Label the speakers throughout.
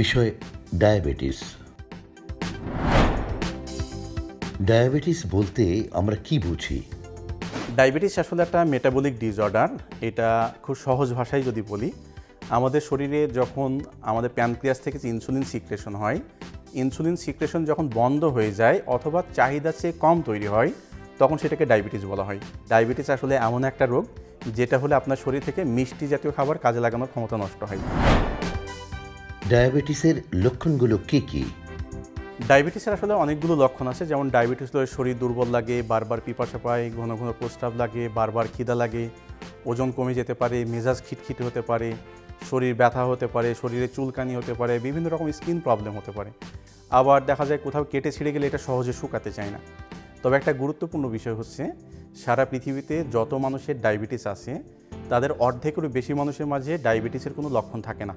Speaker 1: বিষয় diabetes. Diabetes বলতে আমরা কি বুঝি?
Speaker 2: ডায়াবেটিস আসলে একটা মেটাবলিক ডিসঅর্ডার এটা খুব সহজ ভাষায় যদি বলি, আমাদের শরীরে যখন আমাদের প্যানক্রিয়াস থেকে ইনসুলিন সিক্রেশন হয় ইনসুলিন সিক্রেশন যখন বন্ধ হয়ে যায় অথবা চাহিদা চেয়ে কম তৈরি হয়, তখন সেটাকে ডায়াবেটিস বলা হয়। ডায়াবেটিস আসলে এমন একটা রোগ, যেটা হলে আপনার শরীর থেকে মিষ্টি জাতীয় খাবার কাজে লাগানোর ক্ষমতা নষ্ট হয়।
Speaker 1: ডায়াবেটিসের লক্ষণগুলো কি কি?
Speaker 2: ডায়াবেটিসের আসলে অনেকগুলো লক্ষণ আছে, যেমন ডায়াবেটিস হলে শরীর দুর্বল লাগে, বারবার পিপাসা পায়, ঘন ঘন প্রস্রাব লাগে, বারবার খিদা লাগে, ওজন কমে যেতে পারে, মেজাজ খিটখিটে হতে পারে, শরীর ব্যথা হতে পারে, শরীরে চুলকানি হতে পারে, বিভিন্ন রকম স্কিন প্রবলেম হতে পারে। আবার দেখা যায় কোথাও কেটে ছিঁড়ে গেলে এটা সহজে শুকাতে চায় না। তবে একটা গুরুত্বপূর্ণ বিষয় হচ্ছে, সারা পৃথিবীতে যত মানুষের ডায়াবেটিস আছে, তাদের অর্ধেকেরও বেশি মানুষের মাঝে ডায়াবেটিসের কোনো লক্ষণ থাকে না।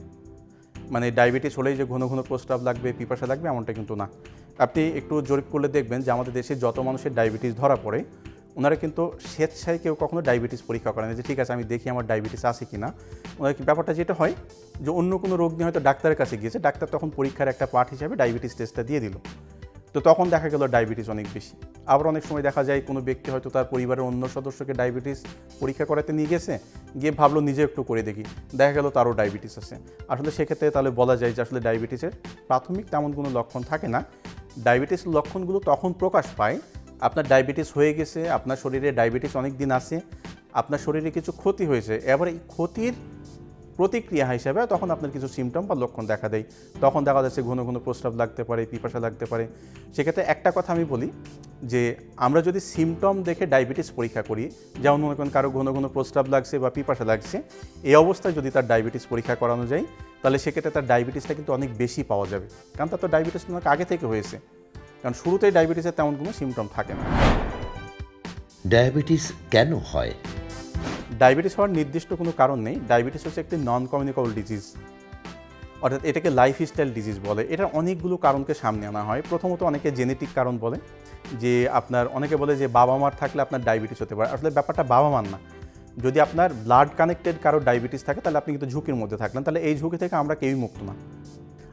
Speaker 2: মানে ডায়াবেটিস হলেই যে ঘন ঘন প্রস্রাব লাগবে, পিপাসা লাগবে, এমনটা কিন্তু না। আপনি একটু জরিপ করলে দেখবেন যে আমাদের দেশে যত মানুষের ডায়াবেটিস ধরা পড়ে, ওনারা কিন্তু স্বেচ্ছায় কেউ কখনো ডায়াবেটিস পরীক্ষা করেন যে, ঠিক আছে, আমি দেখি আমার ডায়াবেটিস আছে কি না ওনার ব্যাপারটা যেটা হয় যে, অন্য কোনো রোগ নিয়ে হয়তো ডাক্তারের কাছে গিয়েছে, ডাক্তার তখন পরীক্ষার একটা পার্ট হিসাবে ডায়াবেটিস টেস্টটা দিয়ে দিল। তো তখন দেখা গেল ডায়াবেটিস অনেক বেশি। আবার অনেক সময় দেখা যায় কোনো ব্যক্তি হয়তো তার পরিবারের অন্য সদস্যকে ডায়াবেটিস পরীক্ষা করাতে নিয়ে গেছে, গিয়ে ভাবলো নিজে একটু করে দেখি। দেখা গেল তারও ডায়াবেটিস আছে। আসলে সেক্ষেত্রে তাহলে বলা যায় যে আসলে ডায়াবেটিসের প্রাথমিক তেমন কোনো লক্ষণ থাকে না। ডায়াবেটিস লক্ষণগুলো তখন প্রকাশ পায়। আপনার ডায়াবেটিস হয়ে গেছে, আপনার শরীরে ডায়াবেটিস অনেক দিন আছে, আপনার শরীরে কিছু ক্ষতি হয়েছে, এবার এই ক্ষতির প্রতিক্রিয়া হিসাবে তখন আপনার কিছু সিমটম বা লক্ষণ দেখা দেয়। তখন দেখা যাচ্ছে ঘন ঘন প্রস্রাব লাগতে পারে, পিপাসা লাগতে পারে। সেক্ষেত্রে একটা কথা আমি বলি যে আমরা যদি সিমটম দেখে ডায়াবেটিস পরীক্ষা করি যেমন মনে করেন কারও ঘন ঘন প্রস্রাব লাগছে বা পিপাসা লাগছে এই অবস্থায় যদি তার ডায়াবেটিস পরীক্ষা করানো যায় তাহলে সেক্ষেত্রে তার ডায়াবেটিসটা কিন্তু অনেক বেশি পাওয়া যাবে। কারণ তার তো ডায়াবেটিস অনেক আগে থেকে হয়েছে। কারণ শুরুতেই ডায়াবেটিসের তেমন কোনো সিমটম থাকে না।
Speaker 1: ডায়াবেটিস কেন হয়?
Speaker 2: ডায়াবেটিস হওয়ার নির্দিষ্ট কোনো কারণ নেই। ডায়াবেটিস হচ্ছে একটি নন কমিউনিকেবল ডিজিজ অর্থাৎ এটাকে লাইফস্টাইল ডিজিজ বলে। এটার অনেকগুলো কারণকে সামনে আনা হয়। প্রথমত অনেকে জেনেটিক কারণ বলে, যে আপনার, অনেকে বলে যে বাবা মার থাকলে আপনার ডায়াবেটিস হতে পারে। আসলে ব্যাপারটা বাবা মার না। যদি আপনার ব্লাড কানেক্টেড কারও ডায়াবেটিস থাকে, তাহলে আপনি কিন্তু ঝুঁকির মধ্যে থাকলেন। তাহলে এই ঝুঁকি থেকে আমরা কেউই মুক্ত না।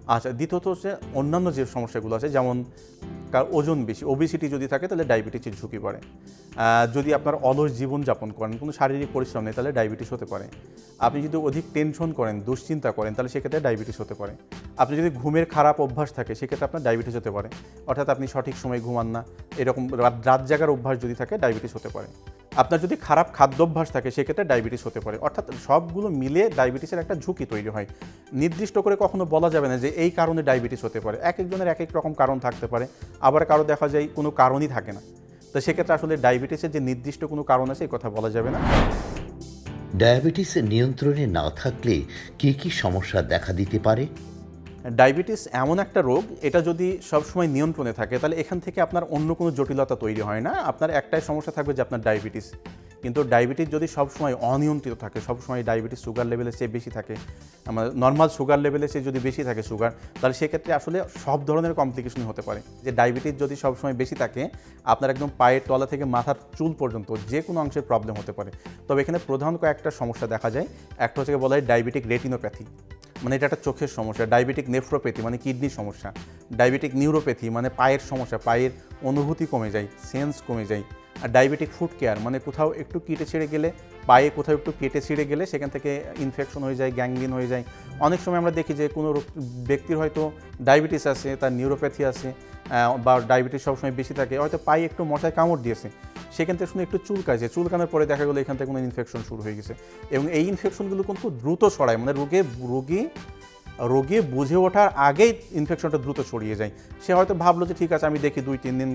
Speaker 2: আচ্ছা দ্বিতীয়ত হচ্ছে অন্যান্য যে সমস্যাগুলো আছে, যেমন কার ওজন বেশি ওবিসিটি যদি থাকে তাহলে ডায়াবেটিসের ঝুঁকি পড়ে। যদি আপনার অলস জীবনযাপন করেন, কোনো শারীরিক পরিশ্রম নেই, তাহলে ডায়াবেটিস হতে পারে। আপনি যদি অধিক টেনশন করেন, দুশ্চিন্তা করেন, তাহলে সেক্ষেত্রে ডায়াবেটিস হতে পারে। আপনি যদি ঘুমের খারাপ অভ্যাস থাকে, সেক্ষেত্রে আপনার ডায়াবেটিস হতে পারে। অর্থাৎ আপনি সঠিক সময় ঘুমান না, এরকম রাত- জাগার অভ্যাস যদি থাকে ডায়াবেটিস হতে পারে। আপনার যদি খারাপ খাদ্যাভ্যাস থাকে, সেক্ষেত্রে ডায়াবেটিস হতে পারে। অর্থাৎ সবগুলো মিলে ডায়াবেটিসের একটা ঝুঁকি তৈরি হয়। নির্দিষ্ট করে কখনো বলা যাবে না যে এই কারণে ডায়াবেটিস হতে পারে। এক একজনের এক এক রকম কারণ থাকতে পারে। আবার কারও দেখা যায় কোনো কারণই থাকে না। তো সেক্ষেত্রে আসলে ডায়াবেটিসের যে নির্দিষ্ট কোনো কারণ আছে, এই কথা বলা যাবে না।
Speaker 1: ডায়াবেটিস নিয়ন্ত্রণে না থাকলে কি কি সমস্যা দেখা দিতে পারে?
Speaker 2: ডায়াবেটিস এমন একটা রোগ, এটা যদি সবসময় নিয়ন্ত্রণে থাকে, তাহলে এখান থেকে আপনার অন্য কোনো জটিলতা তৈরি হয় না। আপনার একটাই সমস্যা থাকবে যে আপনার ডায়াবেটিস। কিন্তু ডায়াবেটিস যদি সবসময় অনিয়ন্ত্রিত থাকে, সবসময় ডায়াবেটিস সুগার লেভেলের চেয়ে বেশি থাকে, আমার নর্মাল সুগার লেভেলের চেয়ে যদি বেশি থাকে সুগার তাহলে সেক্ষেত্রে আসলে সব ধরনের কমপ্লিকেশন হতে পারে। যে ডায়াবেটিস যদি সবসময় বেশি থাকে, আপনার একদম পায়ের তলা থেকে মাথার চুল পর্যন্ত যে কোনো অংশের প্রবলেম হতে পারে। তবে এখানে প্রধান কয়েকটা সমস্যা দেখা যায়। একটা হচ্ছে বলা হয় ডায়াবেটিক রেটিনোপ্যাথি মানে এটা একটা চোখের সমস্যা, ডায়াবেটিক নেফ্রোপ্যাথি মানে কিডনির সমস্যা, ডায়াবেটিক নিউরোপ্যাথি মানে পায়ের সমস্যা, পায়ের অনুভূতি কমে যায়, সেন্স কমে যায়। আর ডায়াবেটিক ফুড কেয়ার মানে কোথাও একটু কেটে ছিঁড়ে গেলে, পায়ে কোথাও একটু কেটে ছিঁড়ে গেলে সেখান থেকে ইনফেকশন হয়ে যায় গ্যাংগ্রিন হয়ে যায়। অনেক সময় আমরা দেখি যে কোনো ব্যক্তির হয়তো ডায়াবেটিস আছে, তার নিউরোপ্যাথি আছে বা ডায়াবেটিস সবসময় বেশি থাকে, হয়তো পায়ে একটু মশায় কামড় দিয়েছে, সেখান থেকে শুনে একটু চুলকাইছে চুলকানোর পরে দেখা গেলো এখান থেকে কোনো ইনফেকশন শুরু হয়ে গেছে। এবং এই ইনফেকশনগুলো কিন্তু দ্রুত ছড়ায় মানে রোগে, রোগী রোগী বুঝে ওঠার আগেই ইনফেকশনটা দ্রুত ছড়িয়ে যায়। সে হয়তো ভাবলো যে ঠিক আছে, আমি দেখি দুই, তিন দিন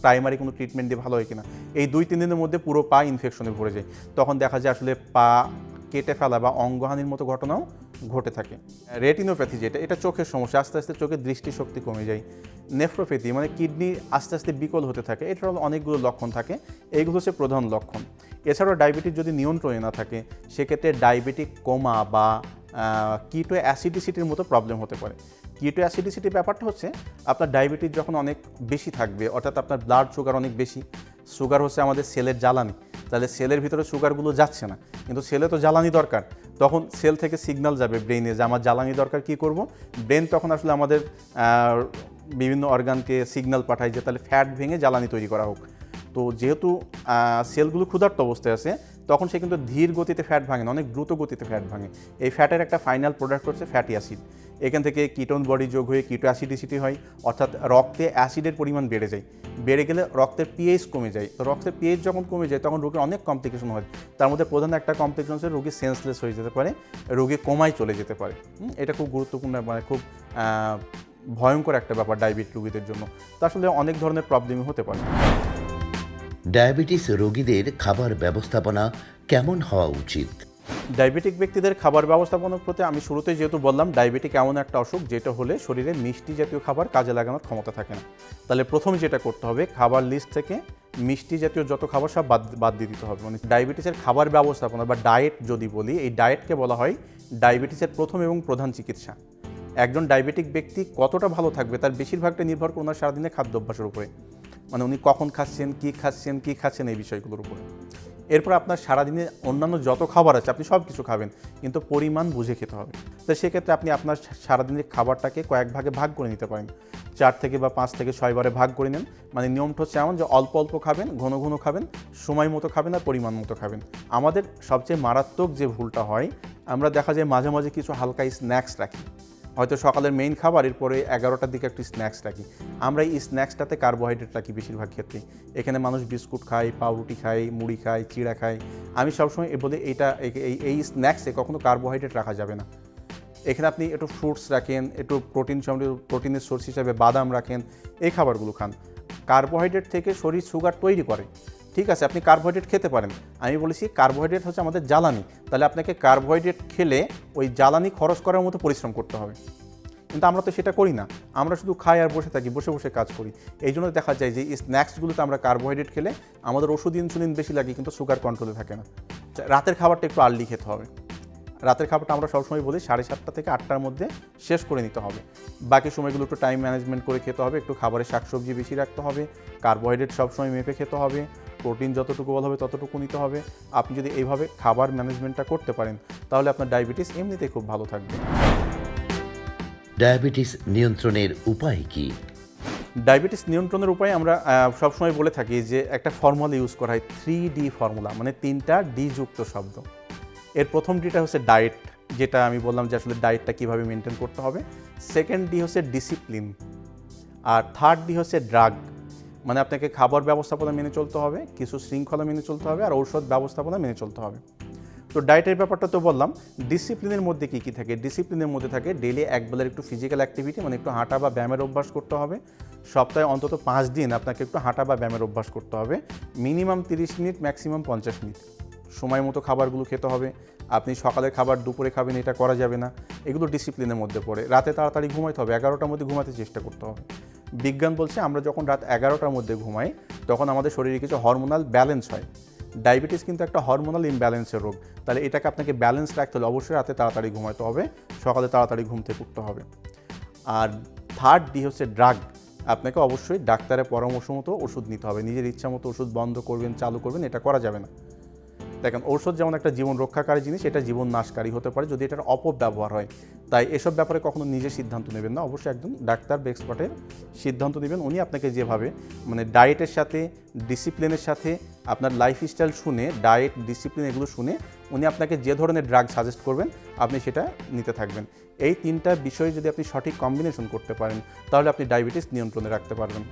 Speaker 2: প্রাইমারি কোনো ট্রিটমেন্ট দিয়ে ভালো হয় কিনা। এই দুই, তিন দিনের মধ্যে পুরো পা ইনফেকশনে ভরে যায়। তখন দেখা যায় আসলে পা কেটে ফেলা বা অঙ্গহানির মতো ঘটনাও ঘটে থাকে। রেটিনোপ্যাথি যেটা, এটা চোখের সমস্যা, আস্তে আস্তে চোখের দৃষ্টিশক্তি কমে যায়। নেফ্রোপ্যাথি মানে কিডনি আস্তে আস্তে বিকল হতে থাকে। এটার অনেকগুলো লক্ষণ থাকে। এইগুলো হচ্ছে প্রধান লক্ষণ। এছাড়াও ডায়াবেটিস যদি নিয়ন্ত্রণে না থাকে, সেক্ষেত্রে ডায়াবেটিক কোমা বা কিটো অ্যাসিডিসিটির মতো প্রবলেম হতে পারে। কিটো অ্যাসিডিসিটির ব্যাপারটা হচ্ছে, আপনার ডায়াবেটিস যখন অনেক বেশি থাকবে, অর্থাৎ আপনার ব্লাড সুগার অনেক বেশি সুগার হচ্ছে আমাদের সেলের জ্বালানি, তাহলে সেলের ভিতরে সুগারগুলো যাচ্ছে না, কিন্তু সেলে তো জ্বালানি দরকার, তখন সেল থেকে সিগনাল যাবে ব্রেনে যে আমার জ্বালানি দরকার কি করব? ব্রেন তখন আসলে আমাদের বিভিন্ন অর্গানকে সিগনাল পাঠায় যে তাহলে ফ্যাট ভেঙে জ্বালানি তৈরি করা হোক, তো যেহেতু সেলগুলো ক্ষুধার্ত অবস্থায় আছে তখন সে কিন্তু ধীর গতিতে ফ্যাট ভাঙে না, অনেক দ্রুত গতিতে ফ্যাট ভাঙে। এই ফ্যাটের একটা ফাইনাল প্রোডাক্ট হচ্ছে ফ্যাটি অ্যাসিড এখান থেকে কিটোন বডি যোগ হয়ে কিটো অ্যাসিডিসিটি হয়, অর্থাৎ রক্তে অ্যাসিডের পরিমাণ বেড়ে যায়। বেড়ে গেলে রক্তের পিএইচ কমে যায়। তো রক্তের পিএইচ যখন কমে যায়, তখন রোগীর অনেক কমপ্লিকেশন হয়। তার মধ্যে প্রধান একটা কমপ্লিকেশন হচ্ছে রোগী সেন্সলেস হয়ে যেতে পারে, রোগী কোমায় চলে যেতে পারে। এটা খুব গুরুত্বপূর্ণ মানে খুব ভয়ঙ্কর একটা ব্যাপার ডায়াবেটিস রোগীদের জন্য। তা আসলে অনেক ধরনের প্রবলেমই হতে পারে।
Speaker 1: ডায়াবেটিস রোগীদের খাবার ব্যবস্থাপনা কেমন হওয়া উচিত?
Speaker 2: ডায়াবেটিক ব্যক্তিদের খাবার ব্যবস্থাপনার প্রতি আমি শুরুতে যেহেতু বললাম, ডায়াবেটিক এমন একটা অসুখ যেটা হলে শরীরে মিষ্টি জাতীয় খাবার কাজে লাগানোর ক্ষমতা থাকে না। তাহলে প্রথম যেটা করতে হবে, খাবার লিস্ট থেকে মিষ্টি জাতীয় যত খাবার সব বাদ বাদ দিয়ে দিতে হবে। মানে ডায়াবেটিসের খাবার ব্যবস্থাপনা বা ডায়েট যদি বলি, এই ডায়েটকে বলা হয় ডায়াবেটিসের প্রথম এবং প্রধান চিকিৎসা। একজন ডায়াবেটিক ব্যক্তি কতটা ভালো থাকবে তার বেশিরভাগটা নির্ভর করে ওনার সারাদিনের খাদ্য অভ্যাসের উপরে। মানে উনি কখন খাচ্ছেন, কী খাচ্ছেন কী খাচ্ছেন এই বিষয়গুলোর উপরে। এরপর আপনার সারাদিনে অন্যান্য যত খাবার আছে, আপনি সব কিছু খাবেন, কিন্তু পরিমাণ বুঝে খেতে হবে। তো সেক্ষেত্রে আপনি আপনার সারাদিনের খাবারটাকে কয়েক ভাগে ভাগ করে নিতে পারেন। চার থেকে বা পাঁচ থেকে ছয়বারে ভাগ করে নেন। মানে নিয়মটা হচ্ছে এমন যে অল্প অল্প খাবেন, ঘন ঘন খাবেন, সময় মতো খাবেন আর পরিমাণ মতো খাবেন। আমাদের সবচেয়ে মারাত্মক যে ভুলটা হয়, আমরা দেখা যায় মাঝে মাঝে কিছু হালকা স্ন্যাক্স রাখি। হয়তো সকালের মেইন খাবার, এরপরে এগারোটার দিকে একটি স্ন্যাক্স রাখি। আমরা এই স্ন্যাক্সটাতে কার্বোহাইড্রেট রাখি বেশিরভাগ ক্ষেত্রে এখানে মানুষ বিস্কুট খায়, পাউরুটি খায়, মুড়ি খায়, চিড়া খায়। আমি সবসময় বলে এইটা, এই- স্ন্যাক্সে কখনো কার্বোহাইড্রেট রাখা যাবে না। এখানে আপনি একটু ফ্রুটস রাখেন, একটু প্রোটিন প্রোটিনের সোর্স হিসাবে বাদাম রাখেন, এই খাবারগুলো খান। কার্বোহাইড্রেট থেকে শরীর সুগার তৈরি করে। ঠিক আছে, আপনি কার্বোহাইড্রেট খেতে পারেন। আমি বলেছি কার্বোহাইড্রেট হচ্ছে আমাদের জ্বালানি। তাহলে আপনাকে কার্বোহাইড্রেট খেলে ওই জ্বালানি খরচ করার মতো পরিশ্রম করতে হবে। কিন্তু আমরা তো সেটা করি না। আমরা শুধু খাই আর বসে থাকি, বসে বসে কাজ করি। এই জন্য দেখা যায় যে স্ন্যাক্সগুলোতে আমরা কার্বোহাইড্রেট খেলে আমাদের ওষুধ ইনসুলিন বেশি লাগে, কিন্তু সুগার কন্ট্রোলে থাকে না। রাতের খাবারটা একটু আর্লি খেতে হবে। রাতের খাবারটা আমরা সবসময় বলি সাড়ে সাতটা থেকে আটটার মধ্যে শেষ করে নিতে হবে। বাকি সময়গুলো একটু টাইম ম্যানেজমেন্ট করে খেতে হবে, একটু খাবারে শাকসবজি বেশি রাখতে হবে। কার্বোহাইড্রেট সবসময় মেপে খেতে হবে। প্রোটিন যতটুকু বলা হবে ততটুকু নিতে হবে। আপনি যদি এইভাবে খাবার ম্যানেজমেন্টটা করতে পারেন তাহলে আপনার ডায়াবেটিস এমনিতেই খুব ভালো থাকবে।
Speaker 1: ডায়াবেটিস নিয়ন্ত্রণের উপায় কি?
Speaker 2: ডায়াবেটিস নিয়ন্ত্রণের উপায় আমরা সবসময় বলে থাকি যে একটা ফর্মুলা ইউজ করা হয় থ্রি ডি ফর্মুলা মানে তিনটা ডি যুক্ত শব্দ। এর প্রথম ডিটা হচ্ছে ডায়েট যেটা আমি বললাম যে আসলে ডায়েটটা কীভাবে মেনটেন করতে হবে। সেকেন্ড ডি হচ্ছে ডিসিপ্লিন আর থার্ড ডি হচ্ছে ড্রাগ মানে আপনাকে খাবার ব্যবস্থাপনা মেনে চলতে হবে, কিছু শৃঙ্খলা মেনে চলতে হবে আর ঔষধ ব্যবস্থাপনা মেনে চলতে হবে। তো ডায়েটের ব্যাপারটা তো বললাম ডিসিপ্লিনের মধ্যে কী কী থাকে? ডিসিপ্লিনের মধ্যে থাকে ডেলি একবেলার একটু ফিজিক্যাল অ্যাক্টিভিটি মানে একটু হাঁটা বা ব্যায়ামের অভ্যাস করতে হবে। সপ্তাহে অন্তত পাঁচ দিন আপনাকে একটু হাঁটা বা ব্যায়ামের অভ্যাস করতে হবে। মিনিমাম তিরিশ মিনিট ম্যাক্সিমাম পঞ্চাশ মিনিট। সময় মতো খাবারগুলো খেতে হবে। আপনি সকালের খাবার দুপুরে খাবেন, এটা করা যাবে না। এগুলো ডিসিপ্লিনের মধ্যে পড়ে। রাতে তাড়াতাড়ি ঘুমাইতে হবে, এগারোটার মধ্যে ঘুমাতে চেষ্টা করতে হবে। বিজ্ঞান বলছে আমরা যখন রাত এগারোটার মধ্যে ঘুমাই, তখন আমাদের শরীরে কিছু হরমোনাল ব্যালেন্স হয়। ডায়াবেটিস কিন্তু একটা হরমোনাল ইমব্যালেন্সের রোগ। তাহলে এটাকে আপনাকে ব্যালেন্স রাখতে হলে অবশ্যই রাতে তাড়াতাড়ি ঘুমাতে হবে, সকালে তাড়াতাড়ি ঘুম থেকে উঠতে হবে। আর থার্ড ডি হচ্ছে ড্রাগ আপনাকে অবশ্যই ডাক্তারের পরামর্শ মতো ওষুধ নিতে হবে। নিজের ইচ্ছা মতো ওষুধ বন্ধ করবেন, চালু করবেন, এটা করা যাবে না। দেখেন ঔষধ যেমন একটা জীবন রক্ষাকারী জিনিস, এটা জীবন নাশকারী হতে পারে যদি এটার অপব্যবহার হয়। তাই এসব ব্যাপারে কখনো নিজে সিদ্ধান্ত নেবেন না। অবশ্যই একজন ডাক্তার বা এক্সপার্টের সিদ্ধান্ত নেবেন। উনি আপনাকে যেভাবে মানে ডায়েটের সাথে ডিসিপ্লিনের সাথে আপনার লাইফস্টাইল শুনে ডায়েট ডিসিপ্লিন এগুলো শুনে উনি আপনাকে যে ধরনের ড্রাগ সাজেস্ট করবেন, আপনি সেটা নিতে থাকবেন। এই তিনটা বিষয় যদি আপনি সঠিক কম্বিনেশন করতে পারেন, তাহলে আপনি ডায়াবেটিস নিয়ন্ত্রণে রাখতে পারবেন।